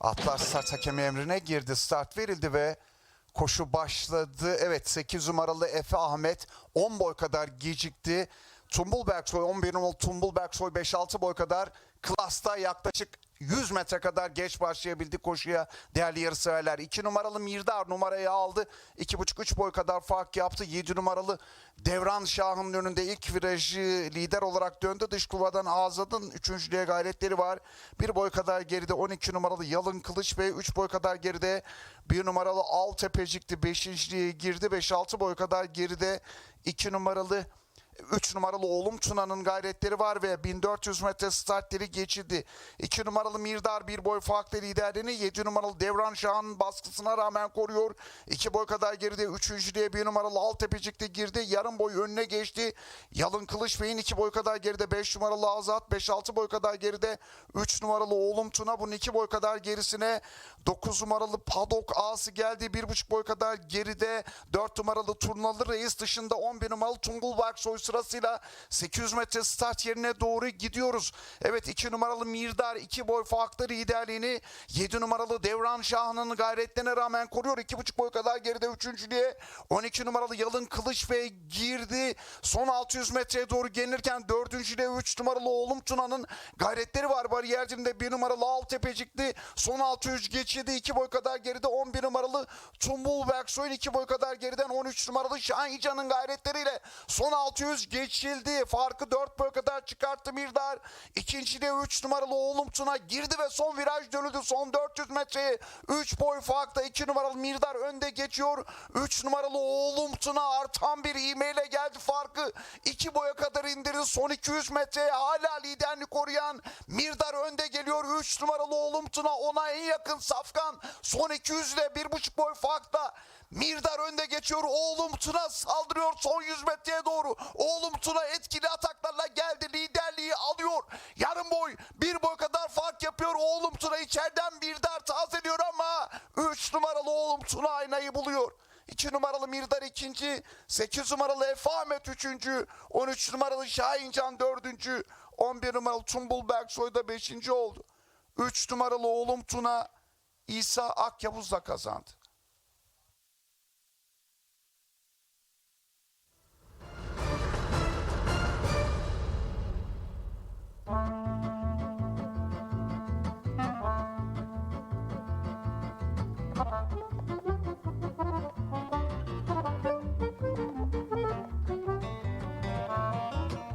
Atlar start hakemi emrine girdi. Start verildi ve koşu başladı. Evet 8 numaralı Efe Ahmet 10 boy kadar gecikti. Tumbul Berksoy 11 numaralı Tumbul Berksoy 5-6 boy kadar klasta yaklaşık 100 metre kadar geç başlayabildi koşuya değerli yarışseverler. 2 numaralı Mirdar numarayı aldı. 2,5-3 boy kadar fark yaptı. 7 numaralı Devran Şah'ın önünde ilk virajı lider olarak döndü. Dış kulvardan Azad'ın üçüncülüğe gayretleri var. Bir boy kadar geride 12 numaralı Yalın Kılıç ve 3 boy kadar geride bir numaralı Altepecik'ti. Beşinciliğe girdi. 5-6 boy kadar geride 2 numaralı 3 numaralı oğlum Tuna'nın gayretleri var ve 1400 metre startleri geçildi. 2 numaralı Mirdar bir boy farklı liderliğini 7 numaralı Devran Şah'ın baskısına rağmen koruyor. 2 boy kadar geride 3. 1 numaralı Altepecik'te girdi. Yarım boy önüne geçti. Yalın Kılıç Bey'in 2 boy kadar geride 5 numaralı Azat 5-6 boy kadar geride 3 numaralı oğlum Tuna bunun 2 boy kadar gerisine 9 numaralı Padok A'sı geldi. 1,5 boy kadar geride 4 numaralı Turnalı Reis dışında 11 numaralı Tungul Baksoy sırasıyla 800 metre start yerine doğru gidiyoruz. Evet 2 numaralı Mirdar 2 boy farklı liderliğini 7 numaralı Devran Şah'ın gayretlerine rağmen koruyor. 2,5 boy kadar geride 3.lüğe 12 numaralı Yalın Kılıç Bey girdi. Son 600 metreye doğru gelirken 4.lüğe 3 numaralı Oğlum Tuna'nın gayretleri var. Bariyercinde 1 numaralı Altepecik'ti. Son 600 geçildi. 2 boy kadar geride 11 numaralı Tumbul Berksoy'un 2 boy kadar geriden 13 numaralı Şahincan'ın gayretleriyle son 600 geçildi. Farkı 4 boy kadar çıkarttı Mirdar. İkincide 3 numaralı Oğlum Tuna girdi ve son viraj dönüldü. Son 400 metreye 3 boy farkta 2 numaralı Mirdar önde geçiyor. 3 numaralı Oğlum Tuna artan bir ivmeyle geldi farkı. 2 boya kadar indirdi. Son 200 metreye hala liderini koruyan Mirdar önde geliyor. 3 numaralı Oğlum Tuna ona en yakın Safkan. Son 200 ile 1,5 boy farkta. Mirdar önde geçiyor. Oğlum Tuna saldırıyor son 100 metreye doğru. Oğlum Tuna etkili ataklarla geldi. Liderliği alıyor. Yarım boy, bir boy kadar fark yapıyor. Oğlum Tuna içeriden Mirdar tazeliyor ama 3 numaralı Oğlum Tuna aynayı buluyor. 2 numaralı Mirdar ikinci, 8 numaralı Efe Ahmet üçüncü, 13 numaralı Şahincan dördüncü, 11 numaralı Tumbul Berksoy da beşinci oldu. 3 numaralı oğlum Tuna İsa Akyavuz'la kazandı.